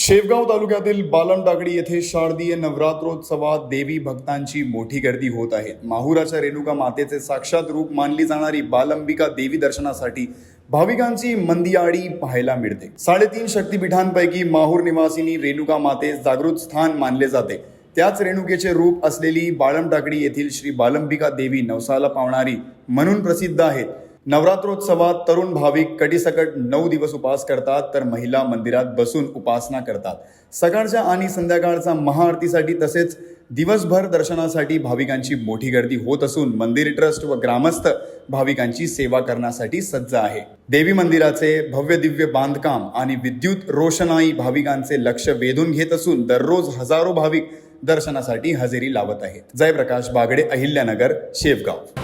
शेवगाव तालुक्यातील बालमडागडी येथे शारदीय नवरात्रोत्सवात देवी भक्तांची मोठी गर्दी होत आहे. माहुराच्या रेणुका मातेचे साक्षात रूप मानली जाणारी बालंबिका देवी दर्शनासाठी भाविकांची मंदियाळी पाहायला मिळते. साडेतीन शक्तिपीठांपैकी माहूर निवासिनी रेणुका माते जागृत स्थान मानले जाते. त्याच रेणुकेचे रूप असलेली बाळमटाकडी येथील श्री बालंबिका देवी नवसाला पावणारी म्हणून प्रसिद्ध आहेत. नवरात्रोत्सवात तरुण भाविक कटीसकट नऊ दिवस उपास करतात तर महिला मंदिरात बसून उपासना करतात. सकाळच्या आणि संध्याकाळचा महाआरतीसाठी तसेच दिवसभर दर्शनासाठी भाविकांची मोठी गर्दी होत असून मंदिर ट्रस्ट व ग्रामस्थ भाविकांची सेवा करण्यासाठी सज्ज आहे. देवी मंदिराचे भव्य दिव्य बांधकाम आणि विद्युत रोषणाई भाविकांचे लक्ष वेधून घेत असून दररोज हजारो भाविक दर्शनासाठी हजेरी लावत आहेत. जयप्रकाश बागडे अहिल्यानगर शेवगाव.